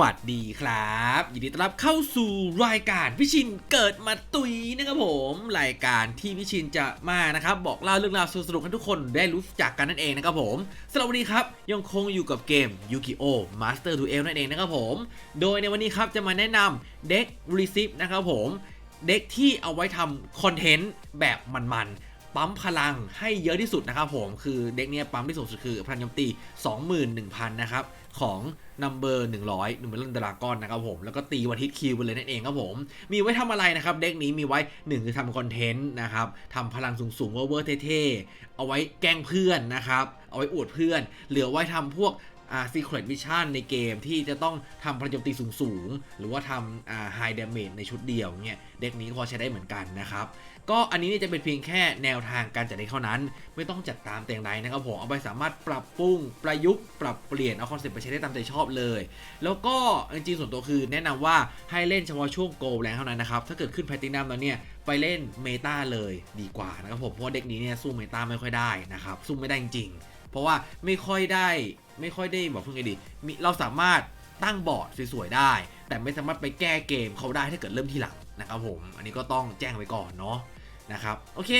วัสดีครับยินดีต้อนรับเข้าสู่รายการพิชินเกิดมาตุยนะครับผมรายการที่พิชินจะมานะครับ บอกเล่าเรื่องราวสนุกให้ทุกคนได้รู้จักกันนั่นเองนะครับผมสำหรับวันนี้ครับยังคงอยู่กับเกม Yu-Gi-Oh! Master Duel นั่นเองนะครับผม โดยในวันนี้ครับจะมาแนะนำเด็ก Receive นะครับผมเด็กที่เอาไว้ทำคอนเทนต์แบบมันๆ ปั๊มพลังให้เยอะที่สุดนะครับผมคือเด็กเนี้ยปั๊มที่สูงสุดคือพลังโจมตี 21,000 นะครับ ของนัมเบอร์100หนึ่งเป็นดรากอนนะครับผมแล้วก็ตีวันฮิตคิวไปเลยนั่นเองครับผม มีไว้ทำอะไรนะครับ เด็กนี้มีไว้1คือทำคอนเทนต์นะครับทำพลังสูงๆเวอร์เท่ๆเอาไว้แกล้งเพื่อนนะครับ เอาไว้อวดเพื่อน เหลือไว้ทำพวก อ่า Secret Vision ในเกมที่จะต้องทำพลังโจมตีสูงๆ หรือว่าทำอ่า High Damage ในชุดเดียวเนี่ยเด็กนี้พอใช้ได้เหมือนกันนะครับ ก็อันนี้จะเป็นเพียงแค่แนวทางการจัดเด็กเท่านั้น ไม่ต้องจัดตามแต่อย่างใดนะครับผม เอาไปสามารถปรับปรุงประยุกต์ปรับเปลี่ยน เอาคอนเซ็ปต์ไปใช้ได้ตามใจชอบเลย แล้วก็จริงๆส่วนตัวคือแนะนำว่าให้เล่นเฉพาะช่วงโกลแรงเท่านั้นนะครับถ้าเกิดขึ้นแพตินัมแล้วเนี่ยไปเล่นเมตาเลยดีกว่านะครับผมเพราะเด็กนี้เนี่ยสู้เมตาไม่ค่อยได้นะครับสู้ไม่ได้จริงๆ ราะว่าไม่ค่อยได้ไม่ค่อยได้บอกเพิ่งไงดีมีเราสามารถตั้งบอร์ดสวยๆได้ แต่ไม่สามารถไปแก้เกมเขาได้ถ้าเกิดเริ่มที่หลังนะครับผม อันนี้ก็ต้องแจ้งไว้ก่อนเนาะนะครับโอเค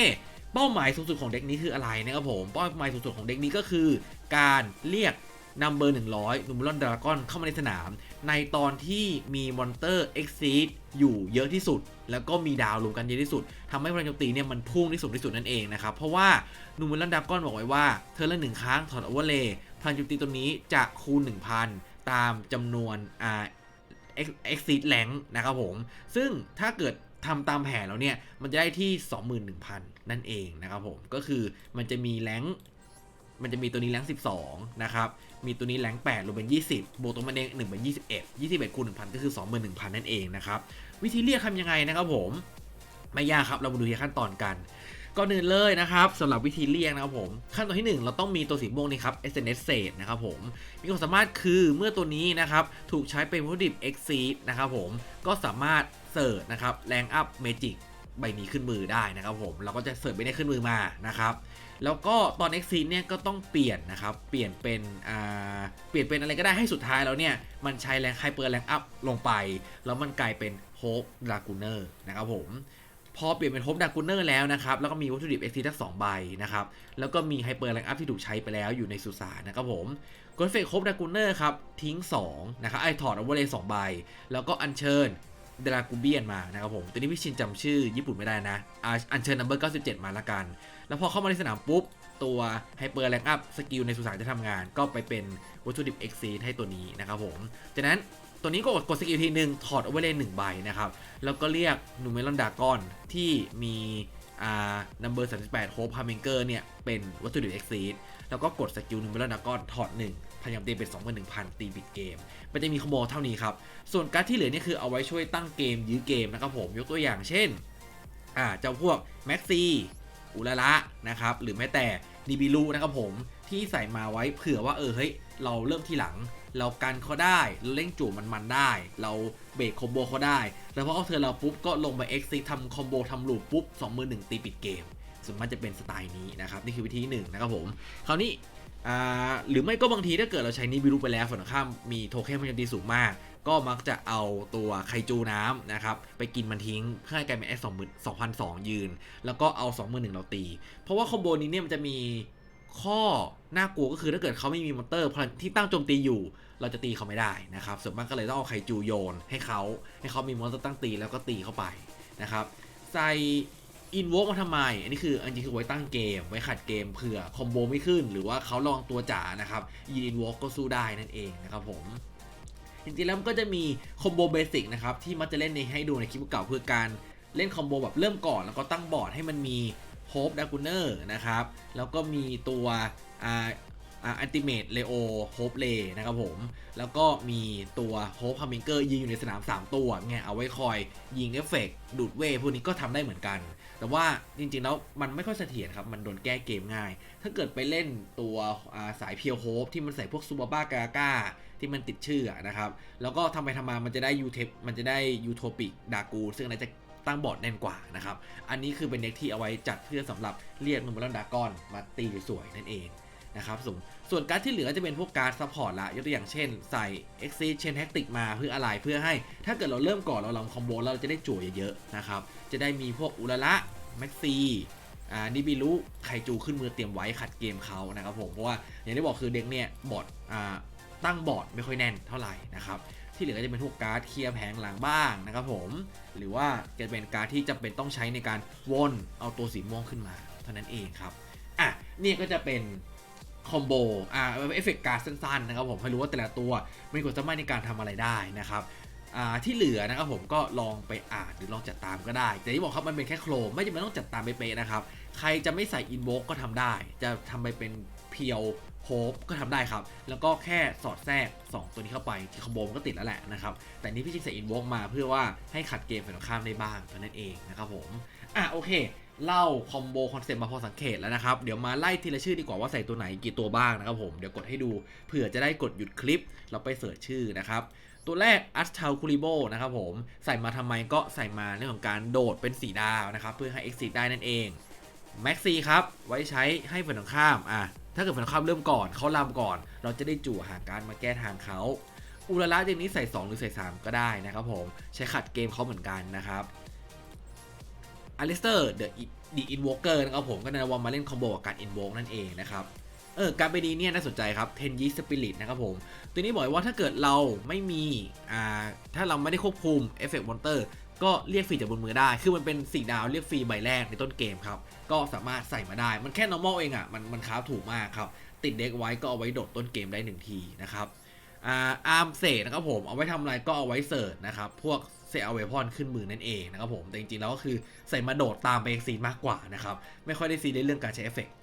เป้าหมายสูงสุดของเด็กนี้คืออะไรนะครับผมเป้าหมายสูงสุดของเด็กนี้ก็คือ การเรียกนัมเบอร์100นูมิลอนดราก้อนเข้ามาในสนาม ในตอนที่มีมอนเตอร์เอ็กซีดอยู่เยอะที่สุด แล้วก็มีดาวรวมกันเยอะที่สุดทำให้พลังโจมตีเนี่ยมันพุ่งที่สุดที่สุดนั่นเองนะครับ เพราะว่านูม e รอนดาก้อนบอกไว้ว่าเธอละหนึ่งครั้งถอดโอเวอร์เลพลังโจมตีตัวนี้จะคูณ 1,000 ตามจำนวนอ่าเอ็กซิสแรงนะครับผม ซึ่งถ้าเกิดทำตามแผนแล้วเนี่ย มันจะได้ที่ 21,000 นั่นเองนะครับผม ก็คือมันจะมีแรงมันจะมีตัวนี้แรง12 นะครับ มีตัวนี้แรง8รวมเป็น 20 บวกตัวมันเอง1เป็น21 21คูณ1,000 ก็คือ 21,000 นั่นเองนะครับ วิธีเรียกทำยังไงนะครับผม ไม่ยากครับ เรามาดูที่ขั้นตอนกัน ก่อนอื่นเลยนะครับสำหรับวิธีเรียกนะครับผม ขั้นตอนที่ 1 เราต้องมีตัวสีม่วงนี่ครับ SNS Set นะครับผม มีความสามารถคือเมื่อตัวนี้นะครับถูกใช้เป็นวัตถุดิบ Exceed นะครับผม ก็สามารถเสิร์ชนะครับแรงอัพเมจิกใบนี้ขึ้นมือได้นะครับผม เราก็จะเสิร์ชไปได้ขึ้นมือมานะครับ แล้วก็ตอน Exceed เนี่ยก็ต้องเปลี่ยนนะครับ เปลี่ยนเป็นอ่าเปลี่ยนเป็นอะไรก็ได้ให้สุดท้ายแล้วเนี่ย มันใช้แรงไฮเปอร์แรงอัพลงไป แล้วมันกลายเป็นโฮปดากูเนอร์นะครับผมพอเปลี่ยนเป็นโฮปดากูเนอร์แล้วนะครับ แล้วก็มีวัตถุดิบ XT ทั้งสองใบนะครับ แล้วก็มีไฮเปอร์แรงอัพที่ถูกใช้ไปแล้วอยู่ในสุสานนะครับผมกดเฟกโฮปดากูเนอร์ครับทิ้ง2นะครับไอถอดเอาไว้เลย2ใบ แล้วก็อัญเชิญ ดรากูเบียนมานะครับผมตัวนี้พี่ชินจำชื่อญี่ปุ่นไม่ได้นะอัญเชิญนัมเบอร์97 มาละกัน แล้วพอเข้ามาในสนามปุ๊บ ตัวไฮเปอร์แรงอัพสกิลในสุสานจะทำงาน ก็ไปเป็นวัตถุดิบ XC ให้ตัวนี้นะครับผมจากนั้นตัวนี้ก็กดสกิลทีหนึ่งถอดเอาไว้เลยหนึ่งใบนะครับ แล้วก็เรียกนูเมลอนดากอนที่มีอ่า number 38 hope h a m m i n g e r เนี่ยเป็นวัตถุดิบ exceed แล้วก็กดสกิลนูเมลอนดากอนถอด1พ ยายามตีเป็น21,000ตีปิดเกม มันจะมีคอมโบเท่านี้ครับ ส่วนการ์ดที่เหลือนี่คือเอาไว้ช่วยตั้งเกมยื้อเกมนะครับผมยกตัวอย่างเช่นอ่าเจ้าพวกแม็กซี่อุลาระนะครับหรือแม้แต่นิบิลูนะครับผมที่ใส่มาไว้เผื่อว่าเออเฮ้ยเราเริ่มที่หลัง เรากันเขาได้เราเล่งจู่มันมันได้ เราเบรกคอมโบเขาได้ แล้วพอเอาเธอเราปุ๊บก็ลงไป X ซิทำคอมโบทำลูปปุ๊บ2มือ1ตีปิดเกมส่วนมากจะเป็นสไตล์นี้นะครับ นี่คือวิธีหนึ่งนะครับผม คราวนี้ หรือไม่ก็บางทีถ้าเกิดเราใช้นิบิรุไปแล้วฝั่งข้ามมีโทเค็นพลังตีสูงมาก ก็มักจะเอาตัวไคจูน้ำนะครับไปกินมันทิ้งเพื่อให้กลายเป็น S 2 0 0 0 2,002ยืน แล้วก็เอา 2 1 0 0 0เราตี เพราะว่าคอมโบนี้เนี่ยมันจะมีข้อน่ากลัวก็คือถ้าเกิดเขาไม่มีมอนเตอร์พลังที่ตั้งโจมตีอยู่ เราจะตีเขาไม่ได้นะครับส่วนมากก็เลยต้องเอาไคจูโยนให้เขาให้เขามีมอนเตอร์ตั้งตีแล้วก็ตีเข้าไปนะครับใส่ อินโวกมาทำไม อันนี้คืออันจริงคือไว้ตั้งเกม ไว้ขัดเกมเผื่อคอมโบไม่ขึ้น หรือว่าเขาลองตัวจ๋านะครับยินอินโวกก็สู้ได้นั่นเองนะครับผมจริงๆแล้วมันก็จะมีคอมโบเบสิกนะครับที่มักจะเล่นในให้ดูในคลิปเก่าเพื่อการเล่นคอมโบแบบเริ่มก่อนแล้วก็ตั้งบอร์ดให้มันมีโฮปดากูเนอร์นะครับแล้วก็มีตัวอ่า อันติเมตเลโอโฮปเลนะครับผม แล้วก็มีตัวโฮปพามิงเกอร์ยืนอยู่ในสนาม 3 ตัวไงเอาไว้คอยยิงเอฟเฟกต์ดูดเวย์พวกนี้ก็ทำได้เหมือนกัน แต่ว่าจริงๆแล้วมันไม่ค่อยเสถียรครับ มันโดนแก้เกมง่าย ถ้าเกิดไปเล่นตัวาสายเพียวโฮปที่มันใส่พวกซูบาบ้ากาก้าที่มันติดชื่อนะครับ แล้วก็ทำไปทำมามันจะได้ยูเทปมันจะได้ยูโทปิกดากู ซึ่งอันนั้นจะตั้งบอร์ดแน่นกว่านะครับ อันนี้คือเป็นเด็กที่เอาไว้จัดเพื่อสำหรับเรียกนูเมลอนดากอนมาตีสวยๆนั่นเอง นะครับส่วนส่วนการ์ดที่เหลือจะเป็นพวกการ์ดซัพพอร์ตละยกตัวอย่างเช่นใส่ Exit Chain Tactic มาเพื่ออะไรเพื่อให้ ถ้าเกิดเราเริ่มก่อนเราลองคอมโบเราจะได้จั่วเยอะๆนะครับจะได้มีพวกอุระละแม็กซีอ่านิบิรุไคจูขึ้นมือเตรียมไว้ขัดเกมเขานะครับผมเพราะว่าอย่างที่บอกคือเด็กเนี่ยบอดอ่าตั้งบอดไม่ค่อยแน่นเท่าไหร่นะครับที่เหลือก็จะเป็นพวกการ์ดเคลียร์แผงหลังบ้างนะครับผมหรือว่าจะเป็นการ์ดที่จำเป็นต้องใช้ในการวนเอาตัวสีม่วงขึ้นมา เท่านั้นเองครับอะนี่ก็จะเป็น คอมโบอ่าเอฟเฟกต์การ์ดสั้นๆนะครับผมให้รู้ว่าแต่ละตัวมีความสามารถในการทำอะไรได้นะครับอ่าที่เหลือนะครับผมก็ลองไปอ่านหรือลองจัดตามก็ได้แต่ที่บอกครับมันเป็นแค่โครมไม่จำเป็นต้องจัดตามเป๊ะๆนะครับ ใครจะไม่ใส่อินโวกก็ทำได้ จะทำไปเป็นเพียวโฮปก็ทำได้ครับ แล้วก็แค่สอดแทรก 2 ตัวนี้เข้าไปที่คอมโบมันก็ติดแล้วแหละนะครับ แต่นี่พี่ชิงใส่อินโวกมาเพื่อว่าให้ขัดเกมฝ่ายตรงข้ามได้บ้างเท่านั้นเองนะครับผม อะโอเค เล่าคอมโบคอนเซ็ปต์มาพอสังเกตแล้วนะครับ เดี๋ยวมาไล่ทีละชื่อดีกว่าว่าใส่ตัวไหนกี่ตัวบ้างนะครับผมเดี๋ยวกดให้ดูเผื่อจะได้กดหยุดคลิป เราไปเสิร์ชชื่อนะครับ ตัวแรกอัส t าคูริโบนะครับผมใส่มาทำไมก็ใส่มาเรื่องของการโดดเป็น4ดาวนะครับ เพื่อให้ exit ได้นั่นเองแม็กซีครับ ไว้ใช้ให้ฝ่ายตรงข้ามอะถ้าเกิดฝ่ายตรงข้ามเริ่มก่อนเขาลำก่อน เราจะได้จู่ หาการมาแก้ทางเขาอุระละเดนนี้ใส่ 2 หรือใส่ 3 ก็ได้นะครับผมใช้ขัดเกมเขาเหมือนกันนะครับ อลิสเตอร์เดอะดีอินวอ k เกอร์นะครับผมก็นำมาเล่นคอมโบกับการอินวอ k นั่นเองนะครับเออการไปดีเนี่ยน่าสนใจครับเทนยีสปิริตนะครับผม ตัวนี้บอกว่าถ้าเกิดเราไม่มีอ่าถ้าเราไม่ได้ควบคุมเอฟเฟกต์มอนเตอร์ก็เรียกฟรีจากบนมือได้ คือมันเป็นสีดาวเรียกฟรีใบแรกในต้นเกมครับ ก็สามารถใส่มาได้ มันแค่ normal เองอะ่ะ มันมันค้าถูกมากครับ ติดเด็กไว้ก็เอาไว้โดดต้นเกมได้หนึ่งทีนะครับอ่าอาร์มเศษนะครับผม เอาไว้ทำอะไรก็เอาไว้เสิร์ชนะครับ พวก เซลเวพอนขึ้นมือนั่นเองนะครับผม แต่จริงๆแล้วก็คือใส่มาโดดตามไปซีนมากกว่านะครับ ไม่ค่อยได้ซีในเรื่องการใช้เอฟเฟกต์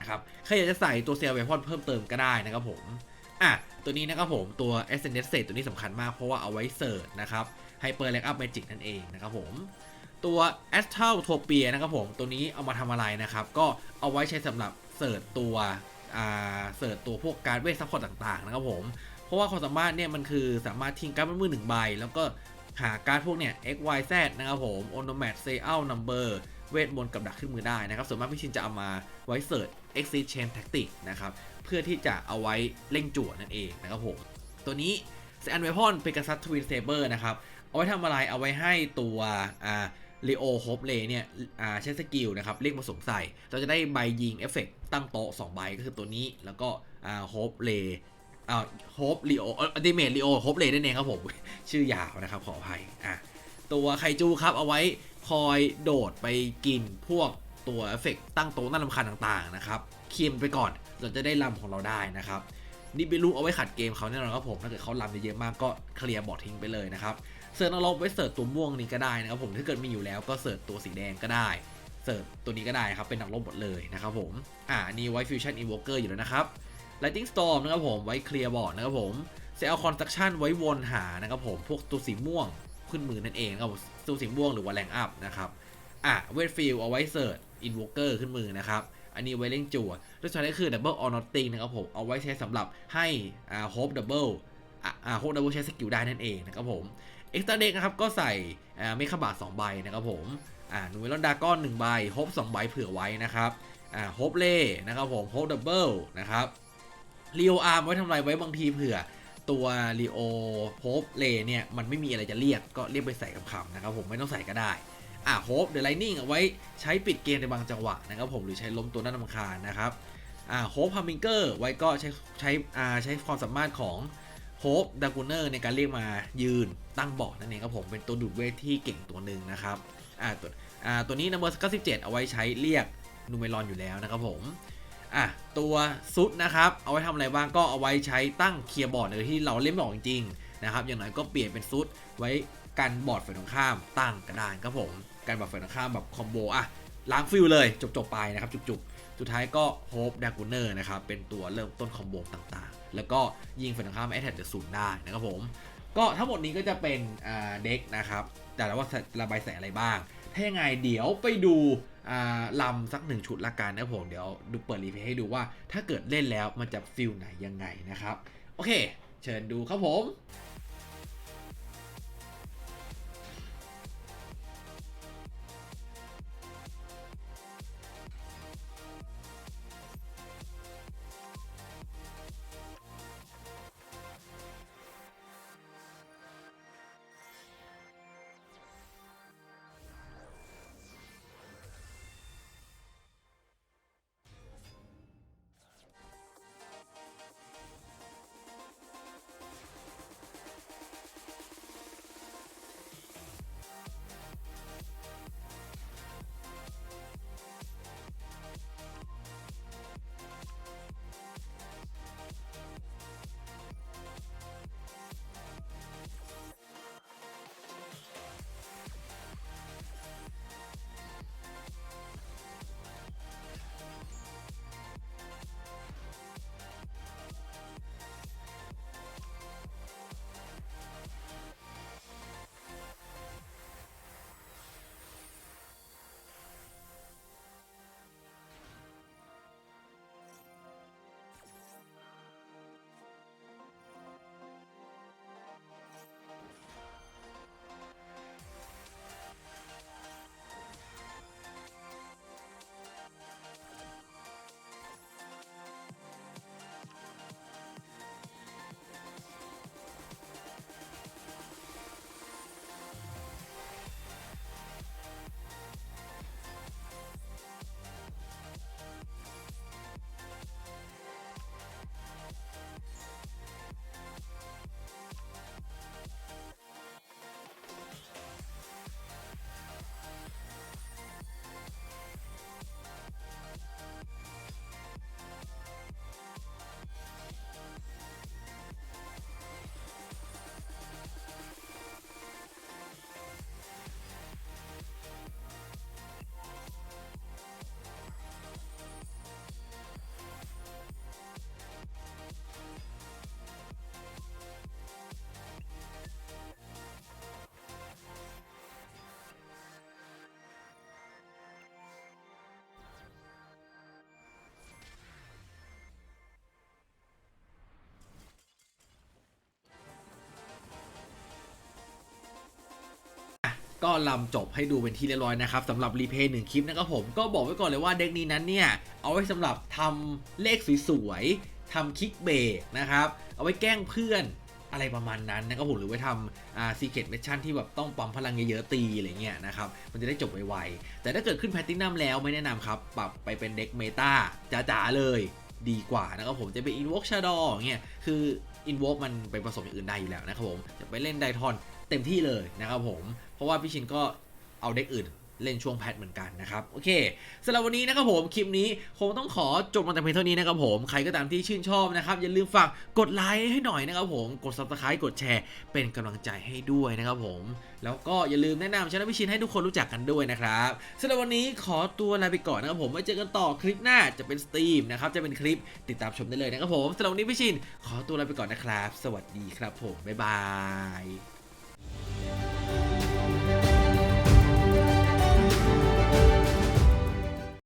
นะครับใครอยากจะใส่ตัวเซลเวพอนเพิ่มเติมก็ได้นะครับผมอะตัวนี้นะครับผมตัว s n s เศษตัวนี้สำคัญมากเพราะว่าเอาไว้เสิร์ชนะครับ Hyper Rank Up Magic นั่นเองนะครับผมตัว Astral Topia นะครับผมตัวนี้เอามาทำอะไรนะครับ ก็เอาไว้ใช้สำหรับเสิร์ชตัวอ่าเสิร์ชตัวพวกการเวทซัพพอร์ตต่างๆนะครับผม เพราะว่าความสามารถเนี่ยมันคือสามารถทิ้งการ์ดมือหนึ่งใบ แล้วก็ หาการ์ดพวกเนี่ย x y z นะครับผม onomat s a y out number เวทมนต์กับดักขึ้นมือได้นะครับ ส่วนมากพี่ชินจะเอามาไว้เสิร์ช exit chain tactic นะครับ เพื่อที่จะเอาไว้เล่งจั่วนั่นเองนะครับผม ตัวนี้ s อันเวพอนเ e ก a ซัสทวินเซเบอร์นะครับ เอาไว้ทำอะไร เอาไว้ให้ตัวอ่าลีโอโฮปเลเนี่ยอ่าใช้สกิลนะครับ เรียกมาสวมใส่เราจะได้ใบยิงเอฟเฟกตั้งโต๊ะ2ใบก็คือตัวนี้ แล้วก็อ่าโฮปเล อ่าโฮปลีโออัลติเมทลีโอโฮปเลนั่นเองครับผม ชื่อยาวนะครับขออภัยอะตัวไคจูครับเอาไว้คอยโดดไปกินพวกตัวเอฟเฟกตั้งโต๊ะน่ารำคาญต่างๆนะครับเคียมไปก่อนเราจะได้ลำของเราได้นะครับนี่เป็นลูกเอาไว้ขัดเกมเขาแน่นอนครับผมถ้าเกิดเขาลำเยอะๆมากก็เคลียร์บอร์ดทิ้งไปเลยนะครับเสิร์ชนรกไว้เสิร์ชตัวม่วงนี้ก็ได้นะครับผมถ้าเกิดมีอยู่แล้วก็เสิร์ชตัวสีแดงก็ได้เสิร์ชตัวนี้ก็ได้ครับเป็นนักรบหมดเลยนะครับผมอ่าอันนี่ไว้ Fusion Invoker อยู่แล้วนะครับ Lightning Storm นะครับผมไว้เคลียร์บอร์ดนะครับผม Cell Construction ไว้วนหานะครับผมพวกตัวสีม่วงขึ้นมือนั่นเองครับตัวสีม่วงหรือว่าแรงอัพนะครับอะเวทฟิลเอาไว้เสิร์ช Invoker ขึ้นมือนะครับอันนี้ไว้เล่งจั่วตัวสุดท้ายคือ Double or Nothing นะครับผมเอาไว้ใช้สำหรับให้อ่า Hope Double อ่าอ่า Hope Double ใช้สกิลได้นั่นเองนะครับผม Extra Deck นะครับก็ใส่อ่าเมคาบาท2ใบนะครับผมอ่านูเวลอนดาก้อน1ใบ Hope 2ใบเผื่อไว้นะครับอ่า Hope เล่นะครับผม Hope Double นะครับ Leo Arm ไว้ทำไรไว้บางทีเผื่อ ตัว Leo Hope เลเนี่ย มันไม่มีอะไรจะเรียกก็เรียกไปใส่คำๆนะครับผมไม่ต้องใส่ก็ได้อะโฮปเดอะไลนิ่งเอาไว้ใช้ปิดเกมในบางจังหวะนะครับผมหรือใช้ล้มตัวน่ารำคาญนะครับอ่าโฮปพามิงเกอร์ไว้ก็ใช้ใช้อ่าใช้ความสามารถของโฮปดากูเนอร์ในการเรียกมายืนตั้งบอร์ดนั่นเองครับผมเป็นตัวดูดเวทที่เก่งตัวหนึ่งนะครับอ่าตัวอ่าตัวนี้นัมเบอร์97เอาไว้ใช้เรียกนูเมรอนอยู่แล้วนะครับผมอะ ตัวซุดนะครับ เอาไว้ทำอะไรบ้างก็เอาไว้ใช้ตั้งเคลียร์บอร์ดเลยที่เราเล่นไม่ออกจริงๆนะครับ อย่างน้อยก็เปลี่ยนเป็นซุดไว้กันบอร์ดฝ่ายตรงข้ามตั้งกระดานครับผมการแบบฝ่ายตรงข้ามแบบคอมโบอะล้างฟิลเลยจบๆไปนะครับจุกๆ สุดท้ายก็โฮปดากูเนอร์นะครับเป็นตัวเริ่มต้นคอมโบต่างๆ แล้วก็ยิงฝ่ายตรงข้ามแอตแทกจะศูนย์ได้นะครับผมก็ทั้งหมดนี้ก็จะเป็นเด็กนะครับแต่ละว่าระบายใส่อะไรบ้าง ถ้ายังไงเดี๋ยวไปดู ลำสักหนึ่งชุดละกันนะผมเดี๋ยวดูเปิดรีเพย์ให้ดูว่า ถ้าเกิดเล่นแล้วมันจะฟิลไหนยังไงนะครับ โอเค เชิญดูครับผม ก็ลำจบให้ดูเป็นที่เรียบร้อยนะครับสำหรับรีเพย์หนึ่งคลิปนะครับผมก็บอกไว้ก่อนเลยว่าเด็กนี้นั้นเนี่ย เอาไว้สำหรับทำเลขสวยๆทำคิกเบรกนะครับเอาไว้แกล้งเพื่อนอะไรประมาณนั้นนะครับผมหรือไว้ทำอ่าซีเคทเมชชั่นที่แบบต้องปั๊มพลังเยอะๆตีอะไรเงี้ยนะครับมันจะได้จบไวๆแต่ถ้าเกิดขึ้นแพลตินัมแล้วไม่แนะนำครับ ปรับไปเป็นเด็กเมตาจ๋าๆเลยดีกว่านะครับผมจะเป็น Invoke Shadow เงี้ยคือ Invoke มันไปผสมอย่างอื่นได้อยู่แล้วนะครับผมจะไปเล่นไดทอนเต็มที่เลยนะครับผม เพราะว่าพี่ชินก็เอาเด็กอื่นเล่นช่วงแพทเหมือนกันนะครับ โอเคสำหรับวันนี้นะครับผมคลิปนี้คงต้องขอจบมาแต่เพียงเท่านี้นะครับผมใครก็ตามที่ชื่นชอบนะครับ อย่าลืมฝากกดไลค์ให้หน่อยนะครับผมกด subscribe กดแชร์ เป็นกำลังใจให้ด้วยนะครับผม แล้วก็อย่าลืมแนะนำช่องพี่ชินให้ทุกคนรู้จักกันด้วยนะครับสำหรับวันนี้ขอตัวลาไปก่อนนะครับผมไว้เจอกันต่อคลิปหน้าจะเป็นสตรีมนะครับจะเป็นคลิปติดตามชมได้เลยนะครับผมสำหรับวันนี้พี่ชิน ขอตัวลาไปก่อนนะครับ สวัสดีครับผมบ๊ายบาย